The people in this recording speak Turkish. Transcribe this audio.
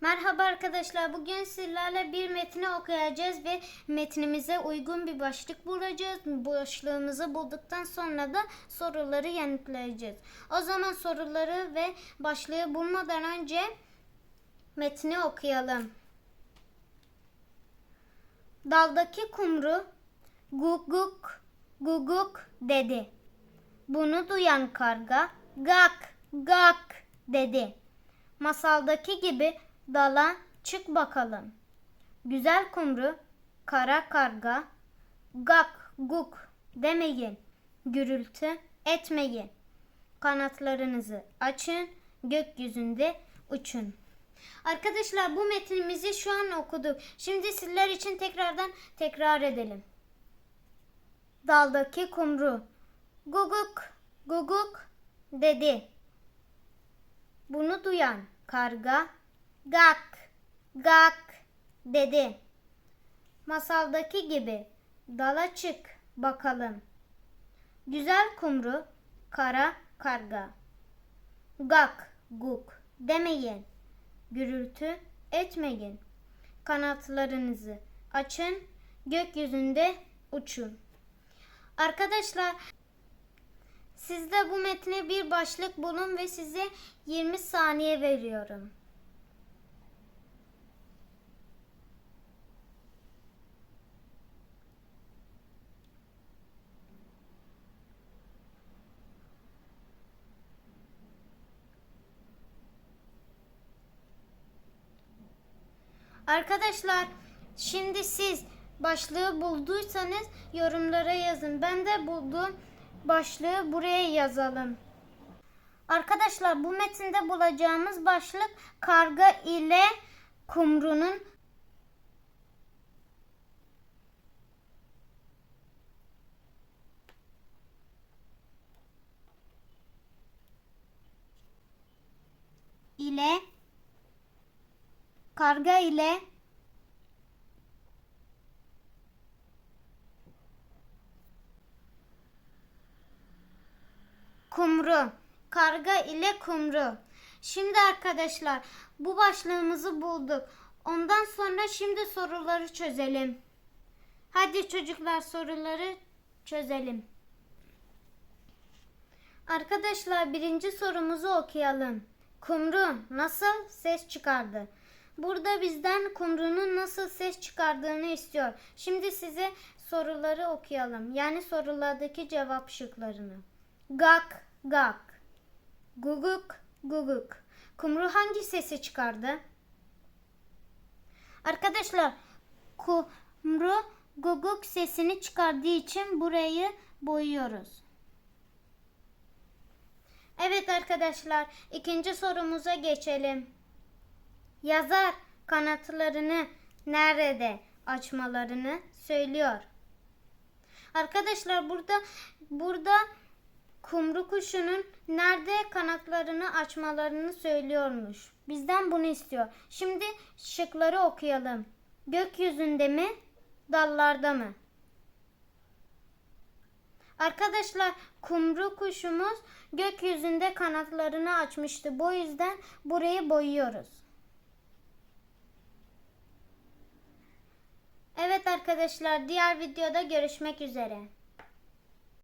Merhaba arkadaşlar. Bugün sizlerle bir metni okuyacağız ve metnimize uygun bir başlık bulacağız. Başlığımızı bulduktan sonra da soruları yanıtlayacağız. O zaman soruları ve başlığı bulmadan önce metni okuyalım. Daldaki kumru guguk guguk dedi. Bunu duyan karga gak gak dedi. Masaldaki gibi dala çık bakalım. Güzel kumru, kara karga, gak guk demeyin, gürültü etmeyin. Kanatlarınızı açın, gökyüzünde uçun. Arkadaşlar bu metnimizi şu an okuduk. Şimdi sizler için tekrardan tekrar edelim. Daldaki kumru, guguk guguk dedi. Bunu duyan karga gak gak dedi. Masaldaki gibi dala çık bakalım. Güzel kumru kara karga. Gak guk demeyin. Gürültü etmeyin. Kanatlarınızı açın. Gökyüzünde uçun. Arkadaşlar siz de bu metne bir başlık bulun ve size 20 saniye veriyorum. Arkadaşlar şimdi siz başlığı bulduysanız yorumlara yazın. Ben de buldum. Başlığı buraya yazalım. Arkadaşlar bu metinde bulacağımız başlık karga ile kumrunun ile karga ile kumru. Karga ile kumru. Şimdi arkadaşlar bu başlığımızı bulduk. Ondan sonra şimdi soruları çözelim. Hadi çocuklar soruları çözelim. Arkadaşlar birinci sorumuzu okuyalım. Kumru nasıl ses çıkardı? Burada bizden kumrunun nasıl ses çıkardığını istiyor. Şimdi size soruları okuyalım. Yani sorulardaki cevap şıklarını. Gak, gak. Guguk, guguk. Kumru hangi sesi çıkardı? Arkadaşlar, kumru guguk sesini çıkardığı için burayı boyuyoruz. Evet arkadaşlar, ikinci sorumuza geçelim. Yazar kanatlarını nerede açmalarını söylüyor. Arkadaşlar burada burada kumru kuşunun nerede kanatlarını açmalarını söylüyormuş. Bizden bunu istiyor. Şimdi şıkları okuyalım. Gökyüzünde mi? Dallarda mı? Arkadaşlar kumru kuşumuz gökyüzünde kanatlarını açmıştı. Bu yüzden burayı boyuyoruz. Evet arkadaşlar diğer videoda görüşmek üzere.